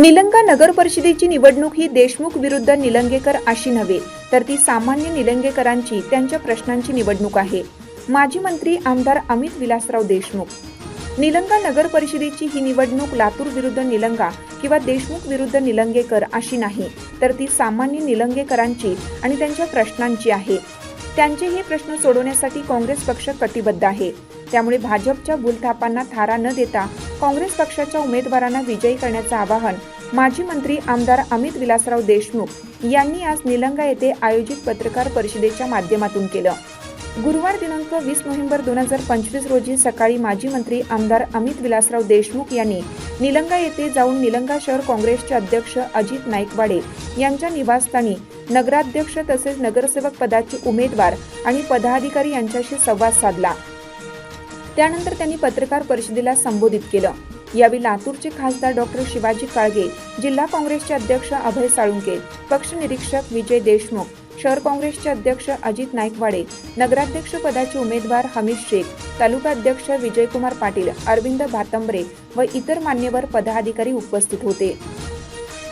निलंगा नगर परिषदेची निवडणूक ही देशमुख विरुद्ध निलंगेकर अशी नव्हे तर ती सामान्य निलंगेकरांची त्यांच्या प्रश्नांची निवडणूक आहे. माजी मंत्री आमदार अमित विलासराव देशमुख. निलंगा नगर परिषदेची ही निवडणूक लातूर विरुद्ध निलंगा किंवा देशमुख विरुद्ध निलंगेकर अशी नाही तर ती सामान्य निलंगेकरांची आणि त्यांच्या प्रश्नांची आहे. त्यांचे हे प्रश्न सोडवण्यासाठी काँग्रेस पक्ष कटिबद्ध आहे. त्यामुळे भाजपच्या भूलथापांना थारा न देता काँग्रेस पक्षाच्या उमेदवारांना विजयी करण्याचं आवाहन माजी मंत्री आमदार अमित विलासराव देशमुख यांनी आज निलंगा येथे आयोजित पत्रकार परिषदेच्या माध्यमातून केलं. गुरुवार दिनांक वीस नोव्हेंबर दोन हजार पंचवीस रोजी सकाळी माजी मंत्री आमदार अमित विलासराव देशमुख यांनी निलंगा येथे जाऊन निलंगा शहर काँग्रेसचे अध्यक्ष अजित नाईकवाडे यांच्या निवासस्थानी नगराध्यक्ष तसेच नगरसेवक पदाचे उमेदवार आणि पदाधिकारी यांच्याशी संवाद साधला. त्यानंतर त्यांनी पत्रकार परिषदेला संबोधित केलं. यावेळी लातूरचे खासदार डॉक्टर शिवाजी काळगे जिल्हा काँग्रेसचे अध्यक्ष अभय साळुंके पक्ष निरीक्षक विजय देशमुख शहर काँग्रेसचे अध्यक्ष अजित नाईकवाडे नगराध्यक्ष पदाचे उमेदवार हमीद शेख तालुका अध्यक्ष विजयकुमार पाटील अरविंद भातंबरे व इतर मान्यवर पदाधिकारी उपस्थित होते.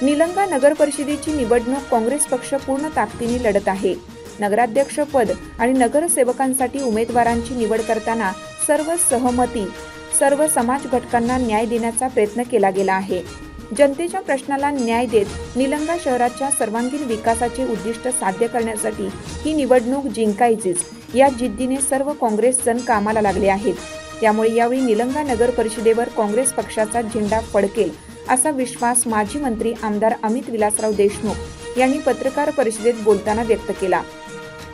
निलंगा नगर परिषदेची निवडणूक काँग्रेस पक्ष पूर्ण ताकदीने लढत आहे. नगराध्यक्ष पद आणि नगरसेवकांसाठी उमेदवारांची निवड करताना सर्व सहमती सर्व समाज घटकांना न्याय देण्याचा प्रयत्न केला गेला आहे. जनतेच्या प्रश्नाला न्याय देत निलंगा शहराच्या सर्वांगीण विकासाचे उद्दिष्ट साध्य करण्यासाठी ही निवडणूक जिंकायचीच. या जिद्दीने सर्व काँग्रेसजन कामाला लागले आहेत. त्यामुळे यावेळी निलंगा नगर परिषदेवर काँग्रेस पक्षाचा झेंडा फडकेल असा विश्वास माजी मंत्री आमदार अमित विलासराव देशमुख यांनी पत्रकार परिषदेत बोलताना व्यक्त केला.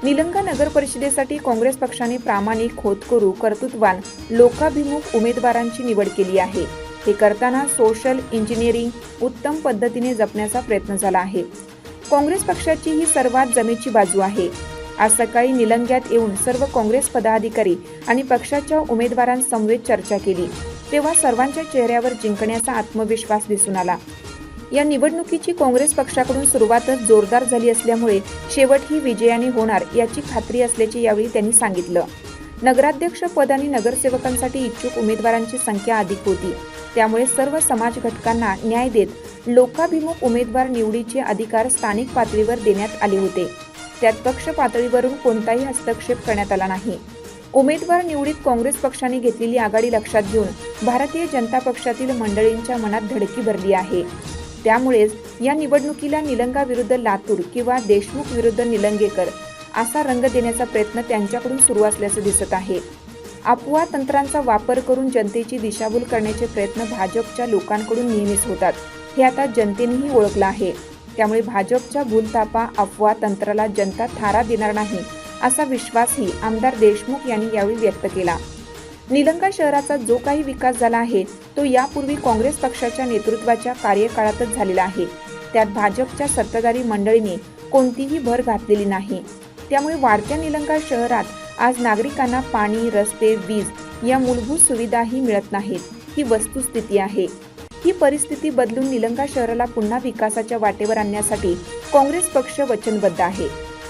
निलंगा नगर परिषदेसाठी काँग्रेस पक्षाने प्रामाणिक होतकरू कर्तृत्वान लोकाभिमुख उमेदवारांची निवड केली आहे. हे करताना सोशल इंजिनिअरिंग उत्तम पद्धतीने जपण्याचा प्रयत्न झाला आहे. काँग्रेस पक्षाची ही सर्वात जमेची बाजू आहे. आज सकाळी निलंग्यात येऊन सर्व काँग्रेस पदाधिकारी आणि पक्षाच्या उमेदवारांसमवेत चर्चा केली. तेव्हा सर्वांच्या चेहऱ्यावर जिंकण्याचा आत्मविश्वास दिसून आला. या निवडणुकीची काँग्रेस पक्षाकडून सुरुवातच जोरदार झाली असल्यामुळे शेवट ही विजयाने होणार याची खात्री असल्याचे यावेळी त्यांनी सांगितलं. नगराध्यक्ष पद आणि नगरसेवकांसाठी इच्छुक उमेदवारांची संख्या अधिक होती. त्यामुळे सर्व समाज घटकांना न्याय देत लोकाभिमुख उमेदवार निवडीचे अधिकार स्थानिक पातळीवर देण्यात आले होते. त्यात पक्ष पातळीवरून कोणताही हस्तक्षेप करण्यात आला नाही. उमेदवार निवडीत काँग्रेस पक्षाने घेतलेली आघाडी लक्षात घेऊन भारतीय जनता पक्षातील मंडळींच्या मनात धडकी भरली आहे. त्यामुळेच या निवडणुकीला निलंगा विरुद्ध लातूर किंवा देशमुख विरुद्ध निलंगेकर असा रंग देण्याचा प्रयत्न त्यांच्याकडून सुरू असल्याचं दिसत आहे. अफवा तंत्रांचा वापर करून जनतेची दिशाभूल करण्याचे प्रयत्न भाजपच्या लोकांकडून नेहमीच होतात. हे आता जनतेनेही ओळखलं आहे. त्यामुळे भाजपच्या भूलतापा अफवा तंत्राला जनता थारा देणार नाही असा विश्वासही आमदार देशमुख यांनी यावेळी व्यक्त केला. निलंगा शहराचा जो काही विकास झाला आहे तो यापूर्वी काँग्रेस पक्षाच्या नेतृत्वाच्या कार्यकाळातच झालेला आहे. त्यात भाजपच्या सत्ताधारी मंडळीने कोणतीही भर घातलेली नाही. त्यामुळे वाढत्या निलंगा शहरात आज नागरिकांना पाणी रस्ते वीज या मूलभूत सुविधाही मिळत नाहीत. ही वस्तुस्थिती आहे. ही परिस्थिती बदलून निलंगा शहराला पुन्हा विकासाच्या वाटेवर आणण्यासाठी काँग्रेस पक्ष वचनबद्ध आहे.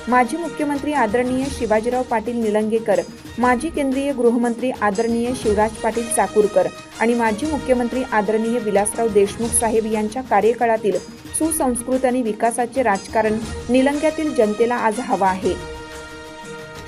माजी मुख्यमंत्री आदरणीय शिवाजीराव पाटील निलंगेकर माजी केंद्रीय गृहमंत्री आदरणीय शिवराज पाटील चाकूरकर आणि माजी मुख्यमंत्री आदरणीय विलासराव देशमुख साहेब यांच्या कार्यकाळातील सुसंस्कृत आणि विकासाचे राजकारण निलंग्यातील जनतेला आज हवा आहे.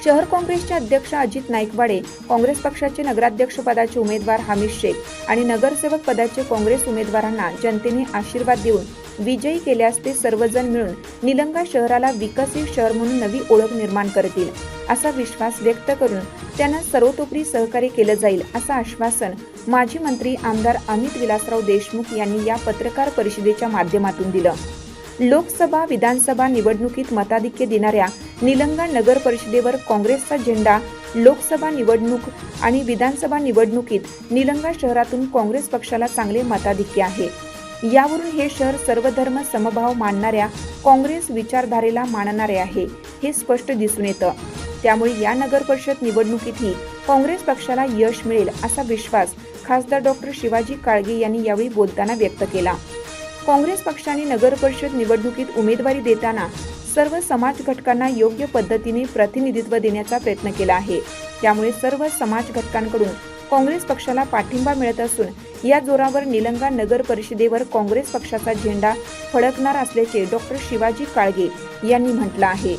शहर काँग्रेसचे अध्यक्ष अजित नाईकवाडे काँग्रेस पक्षाचे नगराध्यक्ष पदाचे उमेदवार हामिद शेख आणि नगरसेवक पदाचे काँग्रेस उमेदवारांना जनतेने आशीर्वाद देऊन विजयी केल्यास ते सर्वजण मिळून निलंगा शहराला विकसित शहर म्हणून नवी ओळख निर्माण करतील असा विश्वास व्यक्त करून त्यांना सर्वतोपरी सहकार्य केलं जाईल असं आश्वासन माजी मंत्री आमदार अमित विलासराव देशमुख यांनी या पत्रकार परिषदेच्या माध्यमातून दिलं. लोकसभा विधानसभा निवडणुकीत मताधिक्य देणाऱ्या निलंगा नगर परिषदेवर काँग्रेसचा झेंडा लोकसभा निवडणूक आणि विधानसभा निवडणुकीत निलंगा शहरातून काँग्रेस पक्षाला चांगले मताधिक्य आहे. यावरून हे शहर सर्वधर्म समभाव मानणाऱ्या काँग्रेस विचारधारेला मानणारे आहे हे स्पष्ट दिसून येतं. त्यामुळे या नगर परिषद निवडणुकीतही काँग्रेस पक्षाला यश मिळेल असा विश्वास खासदार डॉक्टर शिवाजी काळगे यांनी यावेळी बोलताना व्यक्त केला. काँग्रेस पक्षाने नगर परिषद निवडणुकीत उमेदवारी देताना सर्व समाज घटकांना योग्य पद्धतीने प्रतिनिधित्व देण्याचा प्रयत्न केला आहे. त्यामुळे सर्व समाज घटकांकडून काँग्रेस पक्षाला पाठिंबा मिळत असून या जोरावर निलंगा नगर परिषदेवर काँग्रेस पक्षाचा झेंडा फडकणार असल्याचे डॉक्टर शिवाजी काळगे यांनी म्हटलं आहे.